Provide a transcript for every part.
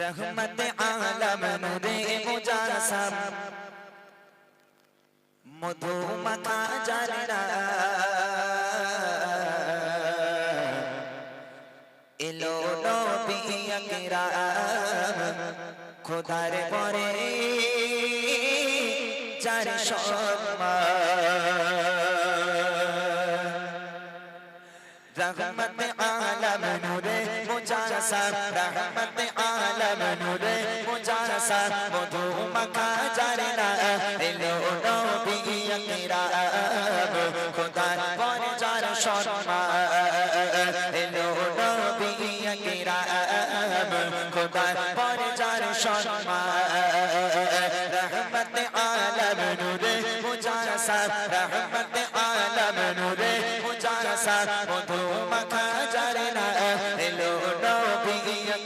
রহমত আলম নূরে মুজাসম মধু মাখা জানা এলো নবী আকরাম খোদার পরে যার সম্মান। রহমত আলম নূরে মুজাসম রহমত আলম নূরে মুজাসা মধু মাখা না এলো নবী আকরাম খোদার পর যার সম্মান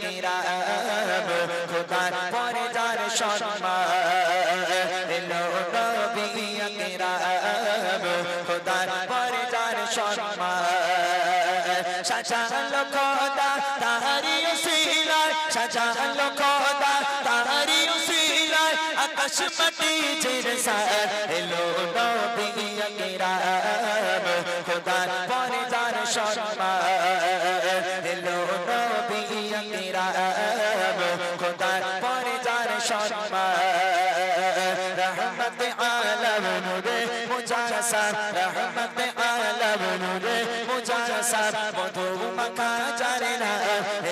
আকরাম খোদার পরে যার সম্মান। এলো নবী আকরাম খোদার পরে যার সম্মান। সাজালো খোদা তাহারি উসিলায় সাজালো খোদা তাহারি উসিলায় আকাশ মাটি জিরসার এলো নবী আকরাম খোদার পরে যার সম্মান। মুজাসম রহমত আলম নূরে মুজাসম মধু মাখা জানা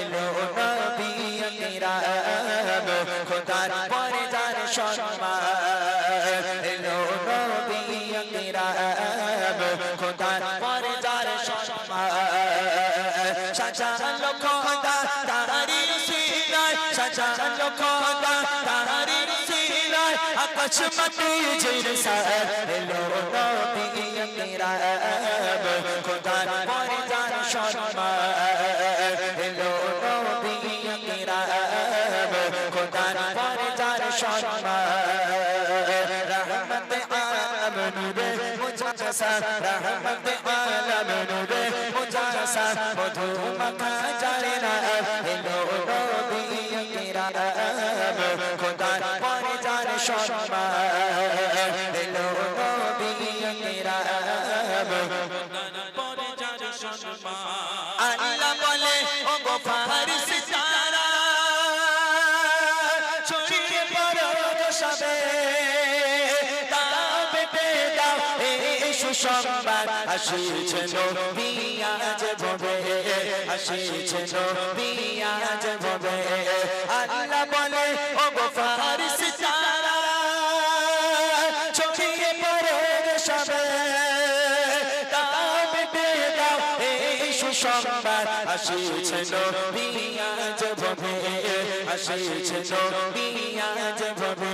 এলো নবী আকরাম খোদার পরে যার সম্মান এলো নবী আকরাম খোদার পরে যার সম্মান সাজালো খোদা তাহারি রসিলায় সাজালো খোদা তাহারি রসিলায় আকাশ মাটি জিরসার এলো নবী আকরাম খোদার পরে যার সম্মান এলো নবী আকরাম খোদার পরে যার সম্মান রহমত আলম নূরে মুজাসম রহমত আলম নূরে মুজাসম মধু মাখা জানা এলো নবী সম্মান এলো নবী আকরাম পরে যার সম্মান আল্লাহ বলে ও গো ফারিস তারা ছড়িয়ে পড়ো গো সবে দাও পেটে দাও এই সুসংবাদ আসিছে নবী আজ ভবে আসিছে নবী আজ ভবে আল্লাহ বলে ও গো সুসংবাদ আসিছে নবী আজ ভবে আসিছে নবী আজ ভবে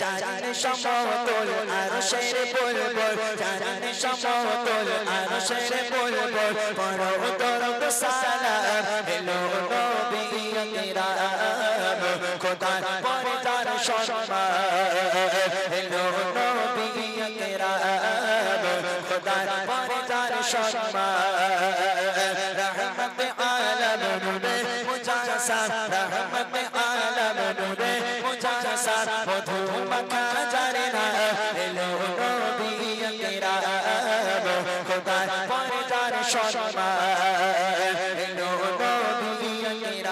চারণ সমতল আর শের বলবল চারণ সমতল আর শের বলবল। পড়ো তরক সালাম হেলো নবী আকরাম খোদার পরে যার সম্মান হেলো নবী আকরাম খোদার পরে যার সম্মান। মধু জানে না এলো নবী আকরাম খোদার পরে যার সম্মান এলো নবী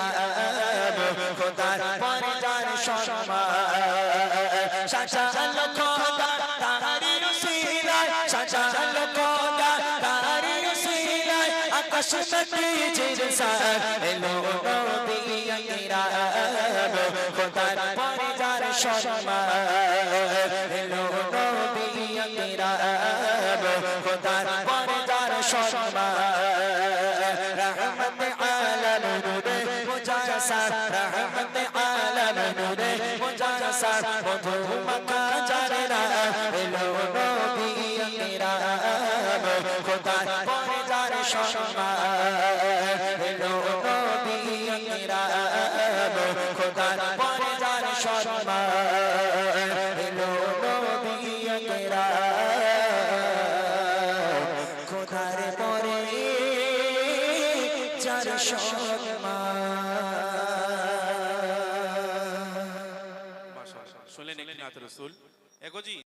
আকরাম খোদার পরে যার সম্মান সাজালো খোদা মাটি জিরসার এলো নবী আকরাম খোদার পরে যার সম্মান এলো নবী আকরাম খোদার পরে যার সম্মান রহমত আলম নূরে মুজাসম রহমত আলম নূরে মুজাসম মধু মাখা জানা এলো নবী আকরাম খোদার পরে যার সম্মান সম্মান নদীরা কোথার পরে চার সম্মান শুনলেন একটি নাথ রসুল। এগোজি।